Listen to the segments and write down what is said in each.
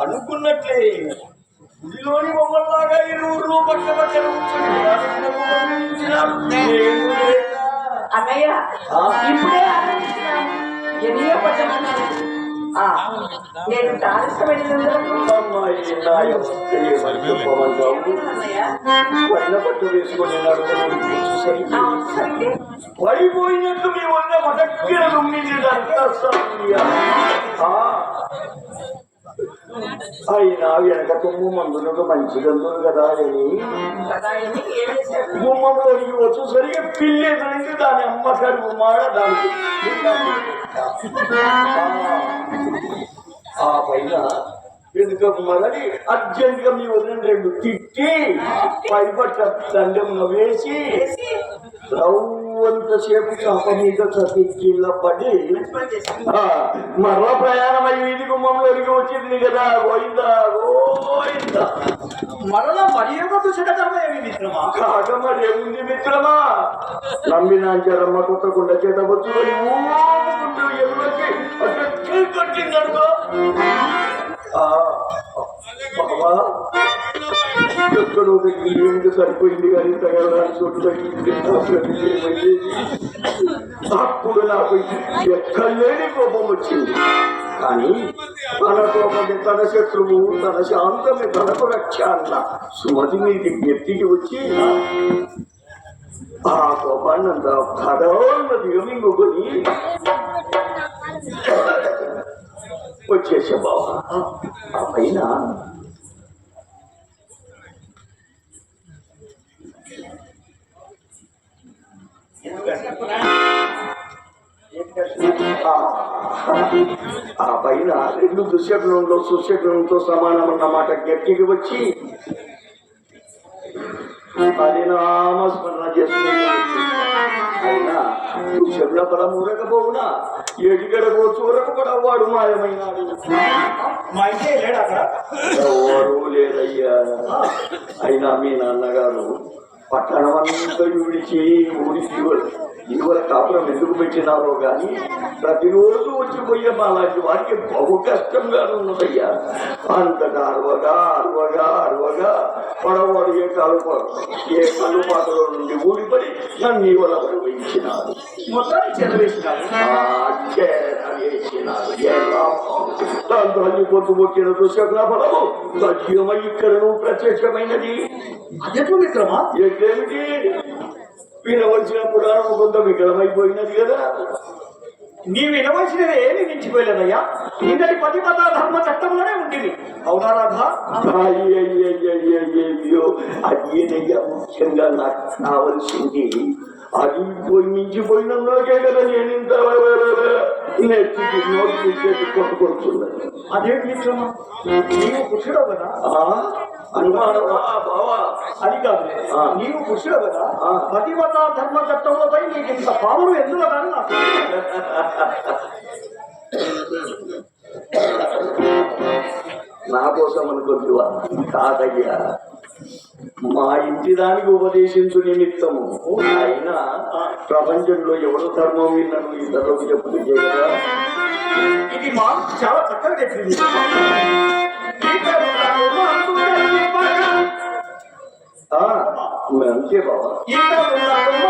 అనుకున్నట్లే గుడిలోని బొమ్మల్లాగా ఇరువురు పక్క పక్కన. నేను. అన్నయ్య? ఇప్పుడే ఎన్నో టారిస్ పట్టు వేసుకొని. పడిపోయినట్టు మీ వల్ల దుమ్మింది అయినా వెనక తుమ్ము మందులకు మంచి గందులు కదా అని. ఏం చేశాడు సరిగా పిల్లే పిల్లి దాని అమ్మ అమ్మగారు మాడ దానికి ఆ పైన ఎందుకు మరలి అర్జెంట్గా మీ వదిన రెండు తిట్టి పైపట్ల దండం వేసి రౌండ్ రవ్వంతసేపు చాప మీద చతికిళ్ళ పడి పని చేశాడు ఆ, మరలా ప్రయాణం అయ్యి వీధి గుమ్మంలోనికి వచ్చింది కదా గోయిందా గోయిందా మరలా మరి ఏమో మిత్రమా? కాక మరి ఏముంది మిత్రమా? నమ్మినాంచారమ్మ కొత్త కుండ చేత వచ్చుకొని ఎదురొచ్చి ఆ, బావా ఎక్కడో మిగిలి ఏమిటి సరిపోయింది కానీ తగలడానికి అప్పుడు నాకు ఎక్కడ లేని కోపం వచ్చింది. కానీ తన కోపమే తన శత్రువు తన శాంతమే తనకు రక్ష అన్న సుమతి మీది వ్యక్తికి వచ్చి ఆ కోపాన్ని అంత పదవున్న దిగమింగుకొని వచ్చేసే బాబా ఆ పైన ఆ పైన రెండు దుశ్శకులంలో సుశకులంతో సమానమన్న మాట గట్టికి వచ్చి అది నామస్మరణ చేసుకుంటుంది. అయినా దుశ్శకుల బలం ఊరకపోవునా? ఎడిగడకో చూరకపోవడం వాడు మాయమైనాడు. మా ఇంటే లేడు అక్కడ? ఎవరు లేదయ్యా. అయినా మీ నాన్నగారు పట్టణం అంతా విడిచి ఊరికి ఇవాళ కాపురం ఎందుకు పెట్టినారో గాని ప్రతిరోజు వచ్చిపోయే మాలాంటి వారికి బహు కష్టంగా ఉన్నదయ్యా. అంతగా అరవగా అరవగా అరవగా పడవాడు ఏ కాలు ఏ కలుపాటలో నుండి ఊడిపడి నన్ను ఇవాళ వహించినారు మొత్తాన్ని చెలవేసినాడు దాంతో అన్ని పొద్దు పొట్టిన దుశ్శకుల ఫలము? సత్యమై ఇక్కడను ప్రత్యక్షమైనది. అదెట్లు మిత్రమా? ఏమిటి వినవలసిన పురాణం కొంత వికలమైపోయినది కదా. నీ వినవలసినది ఏమి మించిపోయలేదయ్యా ఇంకటి పతిపద ధర్మ చట్టంలోనే ఉంటుంది అవునా రాధా? అయ్యయ్యయ్యయ్యయ్యో అదేనయ్యా ముఖ్యంగా నాకు కావలసింది. అది పోయి మించిపోయినందుకే కదా నేను ఇంత నోటి తీసేసి అదేంటి నీవు పురుషుడు కదా అది కాదు. ఆ. నీవు పురుషుడు కదా. పతివత ధర్మ చట్టంలోపై నీకు ఇంత పాములు ఎందులో కానీ నాకు? నా కోసం అనుకుంటువా తాతయ్య. మా ఇంటి దానికి ఉపదేశించు నిమిత్తము. అయినా ప్రపంచంలో ఎవరు ధర్మం విన్నను ఇతరులకు చెప్పుకుంటే కదా ఇది మా చాలా చక్కగా చెప్పింది అంతే ఇతరులకు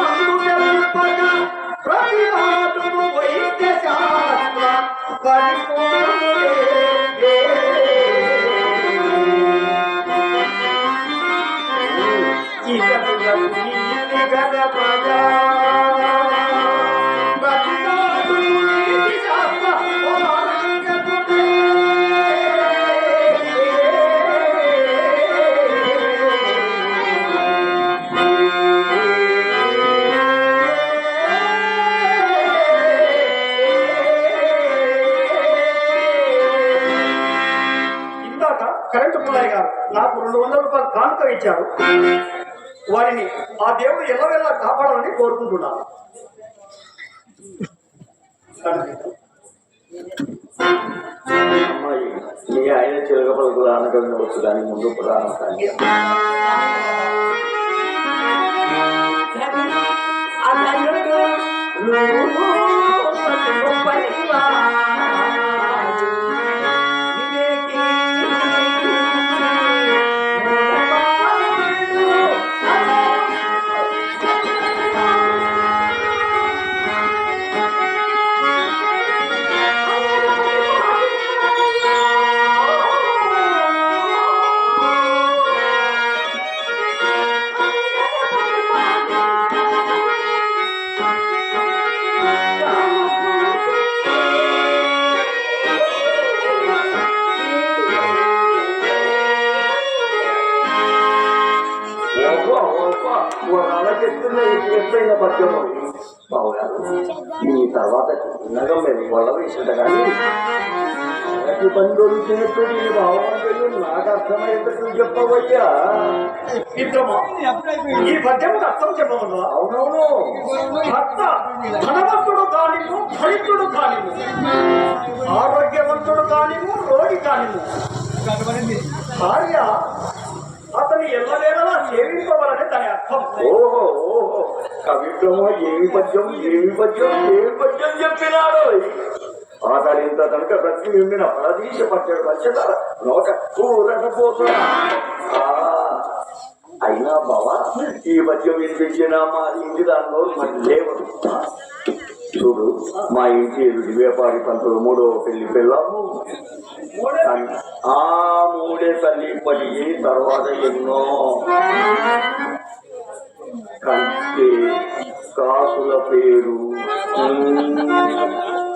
ఇచ్చారు వారిని ఆ దేవుడు ఎల్లవెల్లా కాపాడాలని కోరుకుంటున్నాను. అమ్మాయి మీ ఆయన చిలక పలుకులు అనగలిగవచ్చు కానీ ముందు పురాణం కానీ వరాలకెత్తున్న ఎత్తైన పద్యం. బావగారు ఈ తర్వాత చిన్నగా మేము వల్ల వేసింట కానీ మనకి పని దొరికినట్టు నీ భావవంతులు నాకు అర్థమయ్యేటట్టు చెప్పవయ్యా ఈ పద్యముకు అర్థం చెప్పమన్నా అవునవును. భర్త ధనవంతుడు కానిము దరిద్రుడు కానిము ఆరోగ్యవంతుడు కానిము రోగి కానిము భార్య ఎల్లవేళలా సేవింపవలని దాని అర్థం. ఓహో ఓహో. కవిత్వమో ఏమి పద్యం ఏమి పద్యం ఏమి పద్యం చెప్పినాడు. ఆదరింత కనుక బ్రతికి ఉండిన పరదీశ పచ్చడి పచ్చద నోట కూరకపోతున్నా అయినా బావా ఈ పద్యం వినిపించిన మా ఇంటి దానిలో మరి లేవు చూడు మా ఇంటి ఎదుటి వ్యాపారి పంతులు మూడో పెళ్ళి పిల్లము ఆ మూడే తల్లి ఇప్పటికీ తర్వాత ఎన్నో కంటే కాసుల పేరు.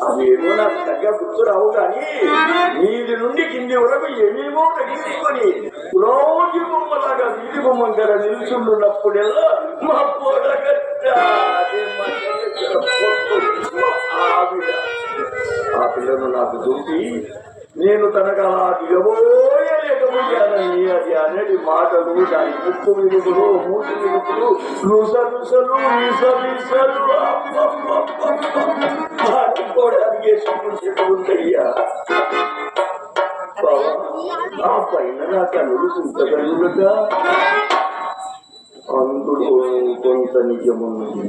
అవేమో నాకు తగ్గ గుర్తు రావు కానీ నీది నుండి కింది వరకు ఏమేమో తగ్గించుకొని రోజు బొమ్మలాగా వీధి బొమ్మ గల నిలుచుండున్నప్పుడేదో మా పొడగట్ట ఆవిడ. ఆ పిల్లను నాకు చూసి నేను తనకు అలా దిగబోయలేకపోయానని అది అనేది మాటలు దాని ముక్కు వినుకులు మూతి వినుకులు రుసరుసలు విసవిసలు ఆడుకోవడానికి సమస్యలుందయ్యా ఆ పైన నా కనులు చింతగలుగుగా అందులో కొంత నిజమున్నది.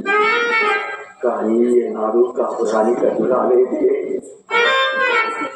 కానీ ఏనాడు కాపురానికి అది రాలేదే.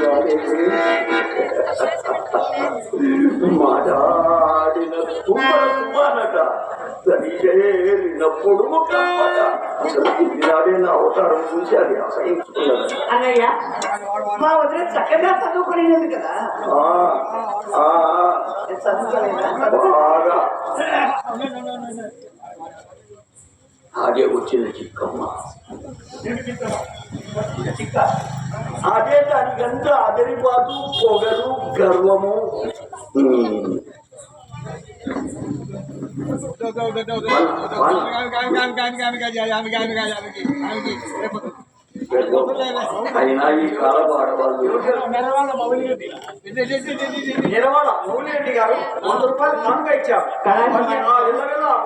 రాలేదే మాడాడిన తుమ్మనట సరిచేరిన పొడుము కప్పట అసలు ఇదినాడే నా అవతారం చూసి అది అసహించుకున్నది అన్నయ్య మా వదిన చక్కగా చదువుకునేది కదా. బాగా. అదే వచ్చిన చిక్కమ్మ అదే దానికంతా అదరిపాటు పొగరు గర్వము ఉమ్. అయినా ఈ కాలపు ఆడవాళ్ళు నెరవాడ మౌలిరెడ్డి గారు వంద రూపాయలు కానుక ఇచ్చారు.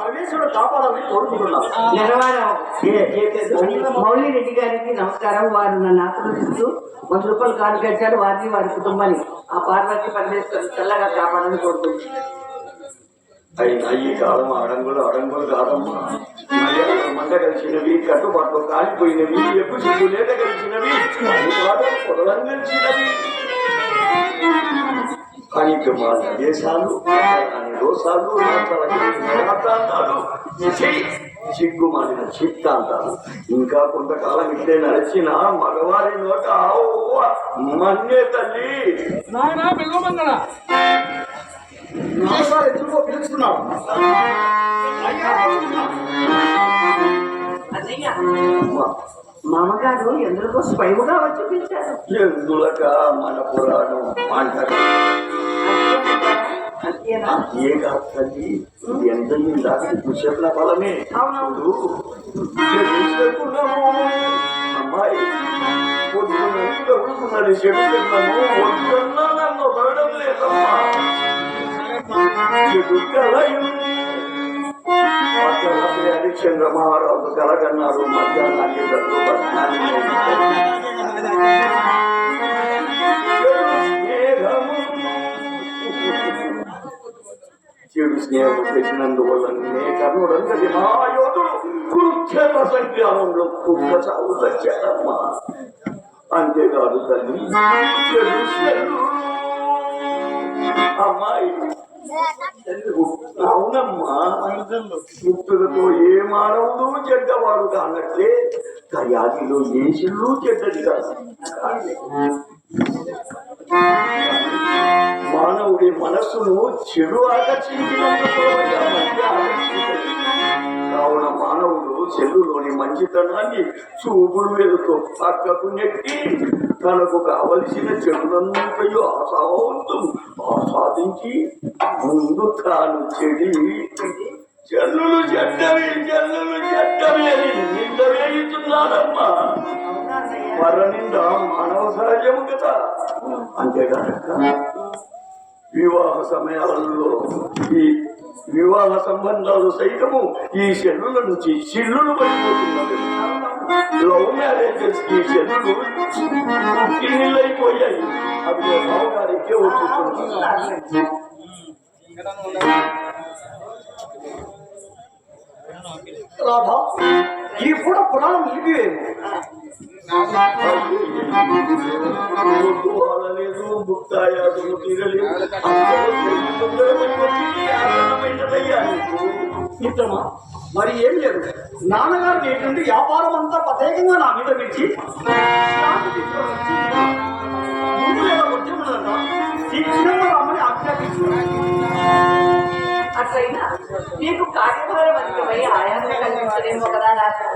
పరమేశ్వరుడు కాపాడాలని గారికి నమస్కారం. వారు నన్ను ఆశీర్వదిస్తూ వంద రూపాయలు కానుకొచ్చారు వారిని వారి కుటుంబాన్ని ఆ పార్వతి పరమేశ్వరు చల్లగా కాపాడాలని కోరుకుంటున్నాను. అయినా ఈ కాలం అడంగులు అడంగులు కాదమ్మా. మంట కలిసినవి కట్టుబాట్లు కాలిపోయినవి ఎప్పుడు లేట కలిసినవి పొదలం కలిసినవి. కానీ మా దేశాలు దోషాలు రాష్ట్రాలు సిగ్గు చిత్తాంతాలు. ఇంకా కొంతకాలం ఇట్లే నడిచిన మగవారి నోట మన్నే తల్లి. నాన్నగారు ఎందుకో పిలుస్తున్నాడు మామగారు ఎందుకో స్వయముగా వచ్చి పిలిచారు. ఎందులక మన ఏ కాదు తల్లి. తెలుసుకున్నాము. అమ్మాయి పొద్దున చదువుకున్నది చెడుకున్నాము వద్దన్నా నన్ను వదలడం లేదమ్మా. చంద్రమహారాజు కలగన్నారు మధ్యాహ్నానికి చెడు స్నేహం చేసినందువల్ల నే కర్ణుడంతటి మహాయోధుడు కురుక్షేత్ర సంగ్రామంలో కుక్క చావు తెచ్చాడమ్మా అంతేకాదు తల్లి అమ్మాయి అవునమ్మా. ముక్తులతో ఏ మానవుడు చెడ్డవాడు కానట్లే కయాదిలో ఏ చిల్లు చెడ్డది కాదు. మానవుడి మనస్సును చెడు ఆకర్షించినందుకు కావున మానవుడు చెల్లులోని మంచితనాన్ని చూపుడు వెలుతో పక్కకు నెట్టి తనకు కావలసిన చెడునంతయు ఆశావంతం ఆస్వాదించి ముందు తాను చెడి జల్లులు చెడ్డవి జల్లులు చెడ్డవి అని నింద వేయుతున్నారమ్మా. అవునా నింద మానవ సహజము కదా అంతేకాక వివాహ సమయాలలో ఈ వివాహ సంబంధాలు సైతము ఈ చెల్లుల నుంచి చిల్లులు పడిపోతున్నవి లవ్ మ్యారేజెస్కి చెల్లులు అయిపోయాయి. అవి మా బావగారికే వచ్చేస్తున్నాయి. రాధా ఈ పూట పురాణం నిలిపివేము మిత్రమా మరి ఏం లేదు. నాన్నగారు ఏంటంటే వ్యాపారం అంతా ప్రత్యేకంగా నా మీద పెట్టి ముందు లేదా రమ్మని ఆజ్ఞాపించారు. అట్లయినా మీకు కార్యభారం అధికమై ఆయాసం కలిగించలేమో కదా నాకు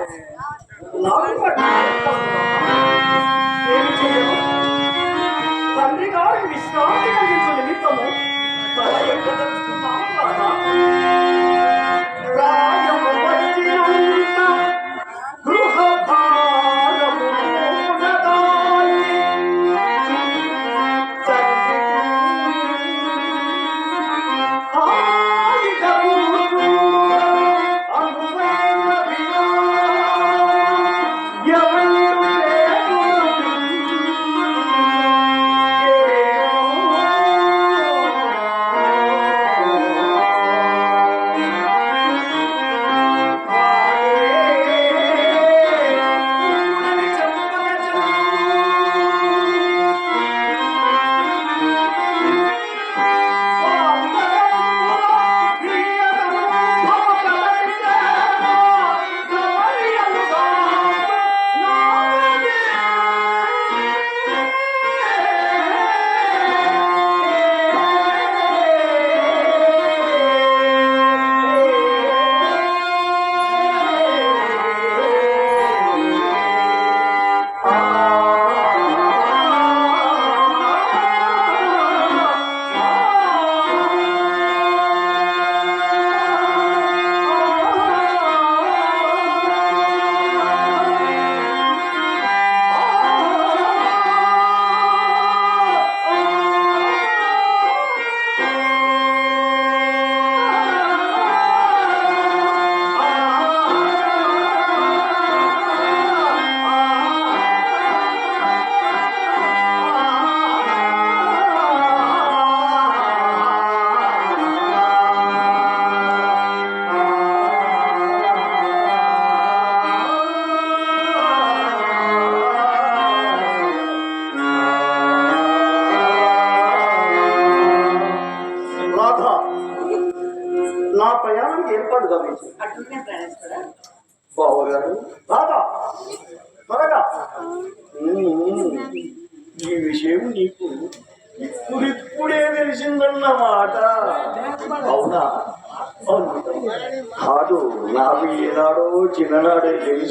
తండ్రి విశ్రాంతి కలిగించు నిమిత్తము తల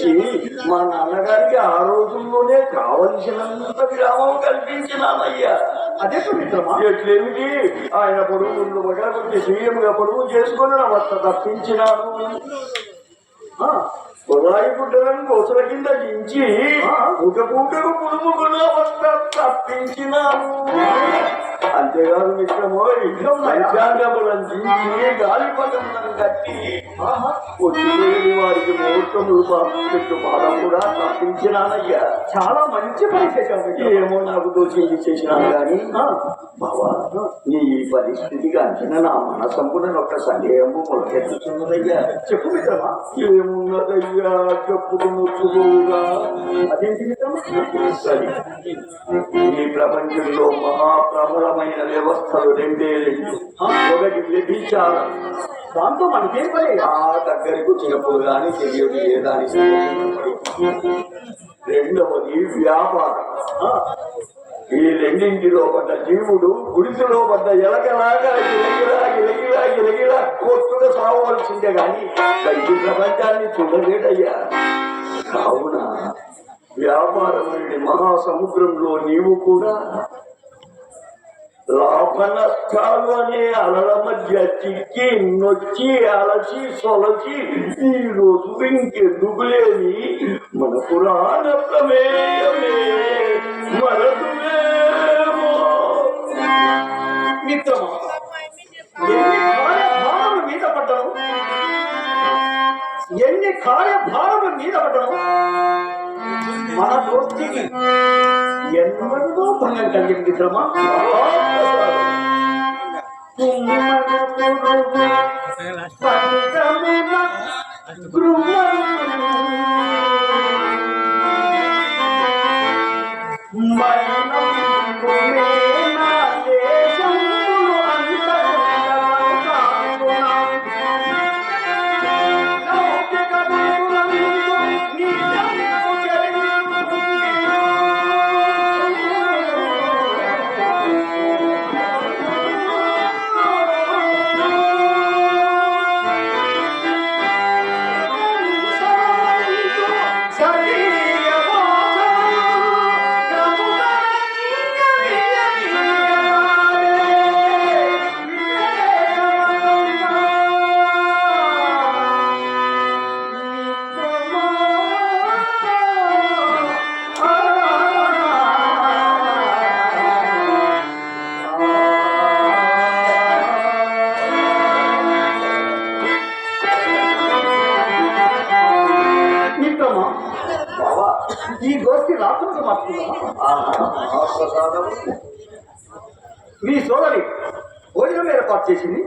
తెలిసి మా నాన్నగారికి ఆ రోజుల్లోనే కావలసినంత విరామం కల్పించినానయ్యా అదే మిత్రమా ఎట్లేమిటి? ఆయన పొడుగులు పగలగొట్టి సీఎంగా పొడుగు చేసుకుని వస్త తప్పించినాను. పొలాయి గుడ్డలను కోసల కింద దించి పూట పూటకు పుడుముకున్న వస్త తప్పించినాను. అంతేకాదు మిత్రమో ఇంట్లో గాలిపటములను కట్టి వచ్చిపోయేది వారికి ముహూర్తములు పెట్టు బాధ కూడా తప్పించినానయ్యా. చాలా మంచి పని మిత్రమా. ఏమో నాకు దోచింది చేసినాను కానీ బావా నీ ఈ పరిస్థితికి అంచనా నా మనసంపున ఒక సందేహము మొలకెత్తుతున్నదయ్యా. చెప్పు మిత్రమా. ఏమున్నదయ్యా చెప్పుకున్నట్టుగా అదేంటి మిత్రమా? సరే. ఈ ప్రపంచంలో మహాప్రబలమైన వ్యవస్థలు రెండే రెండు. ఒకటి వ్యభిచారం దాంతో మనకేం పని? ఆ దగ్గరికి వచ్చినప్పుడు కానీ తెలియదు ఏ దానికి రెండవది వ్యాపారం. ఈ రెండింటిలో పడ్డ జీవుడు గుడిసెలో పడ్డ ఎలకలాగా గిలగిలా గిలగిలా గిలగిలా కొట్టుగా సాగవలసిందే గాని బయటి ప్రపంచాన్ని చూడలేడయ్యా కావున వ్యాపారం మహాసముద్రంలో నీవు కూడా నష్టాలు అనే అలల మధ్య చిక్కి నొచ్చి అలసి సొలసి ఈ రోజు ఇంకెందుకు లేని మన పురాణ ప్రమేయమే మనదులేమో మిత్రమా మీద పడ్డను ఎన్ని కార్యభారముల మీద పడ్డను మన దోస్తికి ఎన్నడూ భంగం కలిగింది మిత్రమా మిత్రమా did you